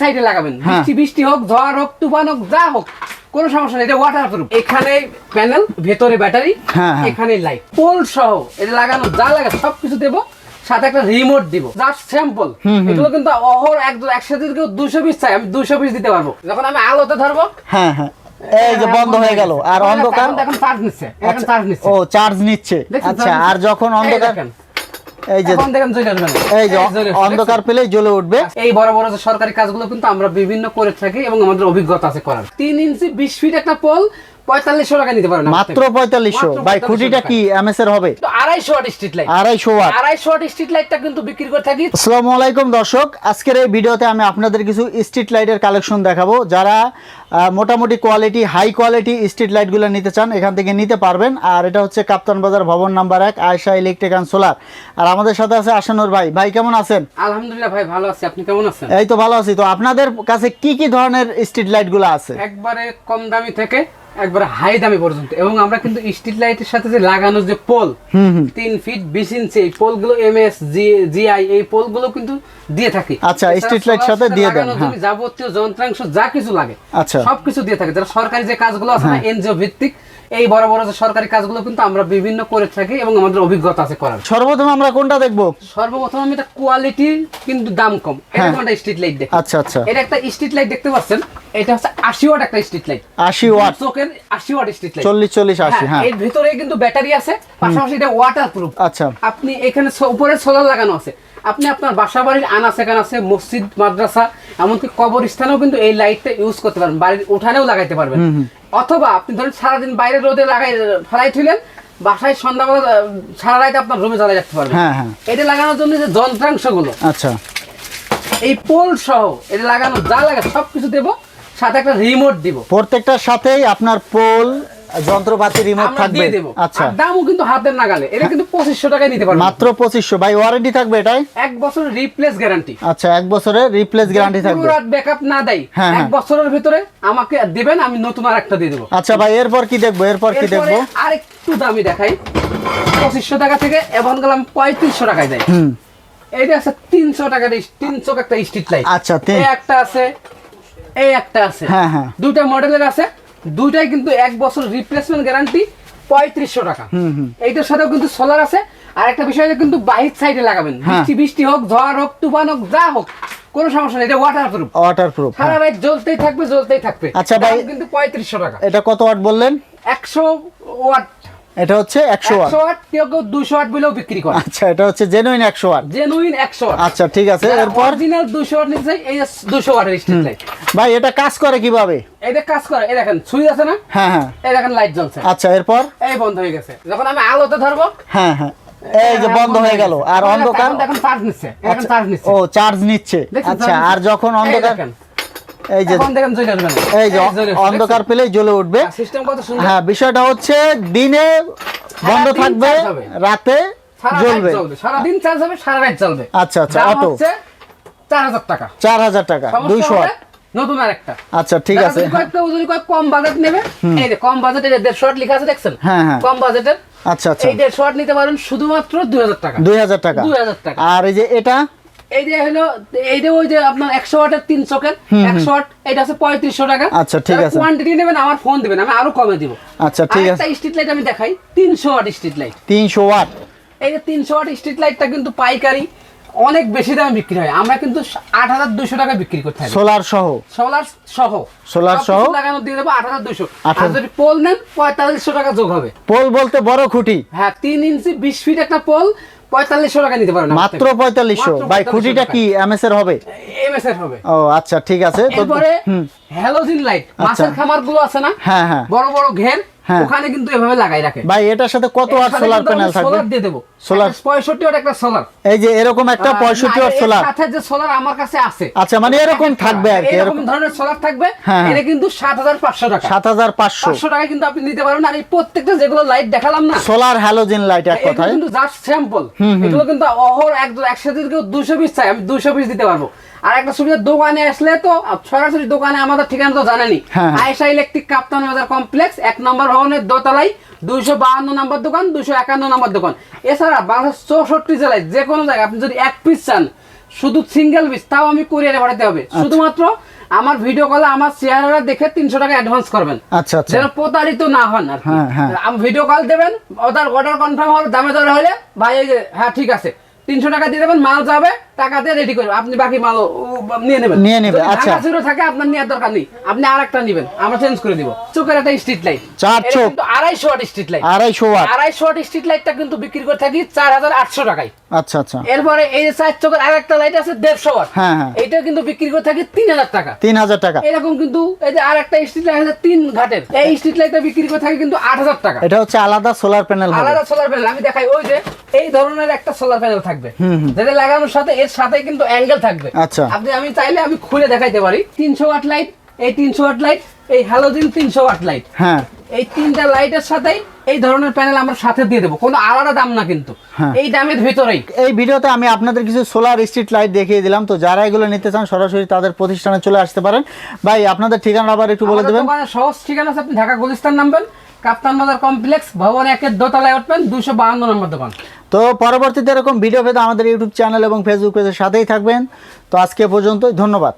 সাইডে লাগাবেন। হ্যাঁ। বৃষ্টি বৃষ্টি হোক ঝড় হোক তুফান হোক যা হোক কোনো সমস্যা নেই এটা ওয়াটার প্রুফ এখানে প্যানেল ভেতরে ব্যাটারি হ্যাঁ। এখানে লাইট পোল সহ এটা লাগানো যা লাগে সবকিছু দেবো সাথে একটা রিমোট দিব জাস্ট স্যাম্পল এগুলো কিন্তু অহর একদম একসাথে কেউ দুশো পিস চাই আমি দুশো পিস দিতে পারব। যখন আমি আলোতে ধরবো হ্যাঁ হ্যাঁ। এই যে বন্ধ হয়ে গেল আর অন্ধকার এখন চার্জ নিচ্ছে এখন আচ্ছা, চার্জ নিচ্ছে। ও চার্জ নিচ্ছে। আচ্ছা আর যখন অন্ধকার এই যে দেখেন এই যে জ্বলে অন্ধকার পেলেই জ্বলে উঠবে। এই বড় বড় সরকারি কাজগুলো কিন্তু আমরা বিভিন্ন করে থাকি এবং আমাদের অভিজ্ঞতা আছে করার। তিন ইঞ্চি বিশ ফিট একটা পোল পঁয়তাল্লিশশো টাকা নিতে পারেন মাত্র থেকে। পঁয়তাল্লিশশো। মাত্র ভাই খুঁটিটা কি? এমএস এর হবে? তো আড়াইশো ওয়াট স্ট্রিট লাইট আড়াইশো ওয়াট। আড়াইশো ওয়াট স্ট্রিট লাইটটা কিন্তু বিক্রি করে থাকি। আসসালামু আলাইকুম দর্শক আজকের এই ভিডিওতে আমি আপনাদের কিছু স্ট্রিট লাইটের কালেকশন দেখাবো। যারা মোটামুটি কোয়ালিটি হাই কোয়ালিটি স্ট্রিট লাইটগুলো নিতে চান এখান থেকে নিতে পারবেন। আর এটা হচ্ছে কাপ্তান বাজার ভবন নাম্বার এক আয়সা ইলেকট্রিক অ্যান্ড সোলার আর আমাদের সাথে আছে আশানুর ভাই। ভাই কেমন আছেন? আলহামদুলিল্লাহ ভাই ভালো আছি। আপনি কেমন আছেন? এই তো ভালো আছি। তো আপনাদের কাছে কি কি ধরনের স্ট্রিট লাইটগুলো আছে? একবারে কম দামি থেকে একবারে হাই দামি পর্যন্ত। এবং আমরা কিন্তু স্ট্রিট লাইটের সাথে যে লাগানো যে পোল তিন ফিট বিশ ইঞ্চি এই পোলগুলো এম এস জি জিআই এই পোলগুলো কিন্তু দিয়ে থাকি। আচ্ছা, light solar সাথে দিয়ে দেন, হ্যাঁ। যাবতীয় যন্ত্রাংশ যা কিছু লাগে আচ্ছা। সবকিছু দিয়ে থাকে। যারা সরকারি যে কাজগুলো আছে হ্যাঁ। না এনজিও ভিত্তিক এই বড় বড় যে সরকারি কাজগুলো কিন্তু আমরা বিভিন্ন করে থাকি এবং আমাদের অভিজ্ঞতা আছে করার। সর্বপ্রথম আমরা কোনটা দেখব? সর্বপ্রথম আমি এটা কোয়ালিটি কিন্তু দাম কম। এটা হ্যাঁ। একটা স্ট্রিট লাইট দেখি? আচ্ছা আচ্ছা। এটা একটা স্ট্রিট লাইট দেখতে পাচ্ছেন? এটা হচ্ছে আশি ওয়াট একটা স্ট্রিট লাইট আশি ওয়াট। চোখের আশি ওয়াট স্ট্রিট লাইট চল্লিশ চল্লিশ আশি হ্যাঁ। এর ভিতরে কিন্তু ব্যাটারি আছে পাশাপাশি এটা ওয়াটার প্রুফ আচ্ছা। আপনি এখানে উপরে সোলার লাগানো আছে। আপনি আপনার বাসা বাড়ির আনাচে কানাচে মসজিদ মাদ্রাসা এমনকি কবরস্থানেও কিন্তু এই লাইটটা ইউজ করতে পারবেন। বাড়ির উঠানেও লাগাইতে পারবেন। অথবা আপনি ধরেন সারাদিন বাইরে রোদে লাগাই ফেলাই থুলেন বাসায় সন্ধ্যাবেলা সারা রাত আপনার রুমে জ্বালাই রাখতে পারবেন। হ্যাঁ, হ্যাঁ। এটা লাগানোর জন্য যে যন্ত্রাংশগুলো আচ্ছা। এই পোল সহ এটা লাগানো যা লাগে সবকিছু দেবো সাথে একটা রিমোট দিব। প্রত্যেকটার সাথেই আপনার পোল যন্ত্রপাতি রিমোট থাকবে। আচ্ছা। দামও কিন্তু হাতের নাগালে। এটা কিন্তু পঁচিশশো টাকায় নিতে পারবেন। মাত্র পঁচিশশো। ভাই ওয়ারেন্টি থাকবে এটাই? এক বছর রিপ্লেস গ্যারান্টি আচ্ছা এক বছরের রিপ্লেস গ্যারান্টি থাকবে। রাত ব্যাকআপ না দেয় হ্যাঁ, এক হ্যাঁ। বছরের ভিতরে আমাকে দিবেন আমি নতুন আর একটা দিয়ে দেবো। আচ্ছা ভাই এরপর কি দেখব? এরপর কি দেখব? আরেকটু দামি দেখাই। পঁচিশশো টাকা থেকে এখন গেলাম পঁয়ত্রিশশো টাকায় দেয়। হুম। এইটা আছে তিনশো টাকার তিনশো একটা স্ট্রিট লাইট আচ্ছা, এই একটা আছে এই একটা আছে। হ্যাঁ, হ্যাঁ। দুইটা মডেলের আছে দুইটাই কিন্তু এক বছর রিপ্লেসমেন্ট গ্যারান্টি পঁয়ত্রিশশো টাকা। এইটার সাথেও কিন্তু সোলার আছে। আর একটা বিষয় কিন্তু বাহির সাইডে লাগাবেন। হ্যাঁ। বৃষ্টি বৃষ্টি হোক ঝড় হোক তুফান হোক যা হোক কোনো সমস্যা নেই এটা ওয়াটার প্রুফ ওয়াটার প্রুফ সারা রাত জ্বলতেই থাকবে জ্বলতেই থাকবে। আচ্ছা ভাই- কিন্তু পঁয়ত্রিশশো টাকা। এটা কত ওয়াট বললেন? একশো ওয়াট এটা হচ্ছে ওয়াট। ওয়াট কেউ কেউ ওয়াট বলেও বিক্রি করে। আচ্ছা এটা হচ্ছে জেনুইন ওয়াট। Genuine watt. আচ্ছা ঠিক আছে। এরপর? অরিজিনাল ওয়াট নিতে চাই এই দুশো ওয়াটের স্ট্রিট লাইট ভাই এটা কাজ করে কীভাবে? যে কাজ করে এই দেখেন সুইচ আছে না? হ্যাঁ হ্যাঁ। এই দেখেন লাইট জ্বলছে। আচ্ছা এরপর? এই বন্ধ হয়ে গেছে। যখন আমি আলোতে ধরবো হ্যাঁ হ্যাঁ। এই যে বন্ধ হয়ে গেল। আর অন্ধকার? এখন চার্জ নিচ্ছে এখন আচ্ছা, চার্জ নিচ্ছে। ও চার্জ নিচ্ছে। আচ্ছা আর যখন অন্ধকার এই যে। এই যে অন্ধকার পেলেই জ্বলে উঠবে। হ্যাঁ বিষয়টা হচ্ছে দিনে বন্ধ থাকবে রাতে জ্বলবে। সারাদিন চার্জ হবে সারা রাত জ্বলবে। আচ্ছা, আচ্ছা, চার হাজার টাকা। চার হাজার টাকা দুইশো নতুন আচ্ছা ঠিক আছে। যদি কম বাজেট নেবে এই যে কম বাজেটের দেড়শো ওয়াট লেখা আছে দেখছেন? হ্যাঁ, হ্যাঁ। কম বাজেটের আচ্ছা আচ্ছা। এই দেড়শো ওয়াট নিতে পারেন শুধুমাত্র দুই হাজার টাকা। দুই হাজার টাকা। 2000 টাকা। আর এই যে এটা এই হলো এই ওই যে আপনার একশো ওয়াটের তিন চকের একশো ওয়াট এটা আছে পঁয়ত্রিশশো টাকা। আচ্ছা, ঠিক আছে। কোয়ান্টিটি নেবেন আমার ফোন দিবেন আমি আরও কমে দিব। আচ্ছা ঠিক আছে। স্ট্রিট লাইট আমি দেখাই তিনশো ওয়াট স্ট্রিট লাইট তিনশো ওয়াট। এই যে তিনশো ওয়াট স্ট্রিট লাইটটা কিন্তু পাইকারি অনেক বেশি দামে বিক্রি হয়। আমরা কিন্তু আট হাজার দুশো টাকা বিক্রি করতে থাকি। সোলার সহ? সোলার সহ। সবকিছু সহ? লাগানো দিয়ে দেবো আট হাজার দুশো আর যদি পোল নেন পঁয়তাল্লিশশো টাকা যোগ হবে। পোল বলতে বড় খুঁটি। হ্যাঁ তিন ইঞ্চি বিশ ফিট একটা পোল পঁয়তাল্লিশশো টাকা নিতে পারবেন মাত্র পঁয়তাল্লিশশো। ভাই খুঁটিটা কি এমএস এর হবে? এমএস এর হবে। ও আচ্ছা ঠিক আছে। তো এরপরে হুম। Halogen light. মাছের খামারগুলো আছে না? হ্যাঁ হ্যাঁ। বড় বড় ঘের হ্যাঁ। ওখানে কিন্তু এভাবে লাগাই রাখে। ভাই এটার সাথে কত ওয়াট সোলার প্যানেল থাকবে? সোলার দিয়ে দেবো। Solar- পঁয়ষট্টি ওয়াট একটা সোলার এই যে এরকম একটা পঁয়ষট্টি ওয়াট সোলার সাথে যে সোলার আমার কাছে আছে আচ্ছা মানে এরকম থাকবে আর কি এরকম ধরনের সোলার থাকবে হ্যাঁ, হ্যাঁ। এটা কিন্তু সাত হাজার পাঁচশো টাকা। সাত হাজার পাঁচশো। পাঁচশো টাকা কিন্তু আপনি নিতে পারবেন আর এই প্রত্যেকটা যেগুলো লাইট দেখালাম না সোলার হ্যালোজেন লাইট এক কথায়। কিন্তু জাস্ট স্যাম্পল এগুলো কিন্তু অহর একদম একসাথে কেউ পিস চাই আমি দুশো পিস দিতে পারব। আর একটা সুবিধা দোকানে আসলে তো সরাসরি দোকানে আমাদের ঠিকানা তো জানেনি হ্যাঁ। আয়েশা ইলেকট্রিক কাপ্তান বাজার কমপ্লেক্স এক নম্বর ভবনের দোতলায় দুইশো বাহান্ন নম্বর দোকান দুইশো একান্ন নম্বর দোকান এছাড়া বাংলাদেশ চৌষট্টি জেলায় যে কোনো জায়গায় আপনি যদি এক পিস চান শুধু সিঙ্গেল পিস তাও আমি কুরিয়ারে পাঠাতে হবে আচ্ছা। শুধুমাত্র আমার ভিডিও কলে আমার চেহারা দেখে তিনশো টাকা অ্যাডভান্স করবেন আচ্ছা আচ্ছা যেন প্রতারিত না হন আর। হ্যাঁ, হ্যাঁ। ভিডিও কল দেবেন ওটার অর্ডার কনফার্ম হবে দামে দরে হলে ভাই হ্যাঁ ঠিক আছে তিনশো টাকা দিয়ে দেবেন মাল যাবে টাকা দিয়ে রেডি করবেন আপনি বাকি মাল নিয়ে নেবেন। নিয়ে নেবেন আচ্ছা। জিরো থাকে আপনার নেওয়ার দরকার নেই। আপনি আরেকটা নেবেন আমরা চেঞ্জ করে দিব। চোখের একটা স্ট্রিট লাইট চার চোখ। কিন্তু আড়াইশো ওয়াট স্ট্রিট লাইট আড়াইশো ওয়াট আড়াইশো ওয়াট স্ট্রিট লাইটটা কিন্তু বিক্রি করে থাকি চার হাজার আটশো টাকায়। আচ্ছা আচ্ছা। এরপরে এই যে চার চোখের আরেকটা লাইট আছে দেড়শো ওয়াট হ্যাঁ, হ্যাঁ। এইটা কিন্তু বিক্রি করে থাকি তিন হাজার টাকা। তিন হাজার টাকা। এরকম কিন্তু এই যে আর একটা স্ট্রিট লাইট আছে তিন ঘাটের। এই স্ট্রিট লাইটটা বিক্রি করে থাকে কিন্তু আট হাজার টাকা। এটা হচ্ছে আলাদা সোলার প্যানেল আলাদা সোলার প্যানেল আমি দেখাই ওই যে এই ধরনের একটা সোলার প্যানেল থাকবে। যেটা লাগানোর সাথে এর সাথে কিন্তু অ্যাঙ্গেল থাকবে। আচ্ছা। আপনি আমি চাইলে আমি খুলে দেখাইতে পারি। তিনশো ওয়াট লাইট এই তিনশো ওয়াট লাইট এই হ্যালোজিন তিনশো ওয়াট লাইট হ্যাঁ। এই তিনটা লাইটের সাথেই এই ধরনের প্যানেল আমরা সাথে দিয়ে দেবো। কোনো আলাদা দাম না কিন্তু। হ্যাঁ। এই দামের ভিতরেই। এই ভিডিওতে আমি আপনাদের কিছু সোলার স্ট্রিট লাইট দেখিয়ে দিলাম। তো যারা এগুলো নিতে চান সরাসরি তাদের প্রতিষ্ঠানে চলে আসতে পারেন। ভাই আপনাদের ঠিকানা আবার একটু বলে দেবেন। সহজ ঠিকানা আছে আপনি ঢাকা গুলিস্তান নামবেন। কাপ্তান বাজার কমপ্লেক্স ভবন একের দোতলায় উঠবেন দুশো বাহান্ন নম্বর দোকান। তো পরবর্তীতে এরকম ভিডিও পেতে আমাদের ইউটিউব চ্যানেল এবং ফেসবুক পেজের সাথেই থাকবেন। তো আজকে পর্যন্তই ধন্যবাদ।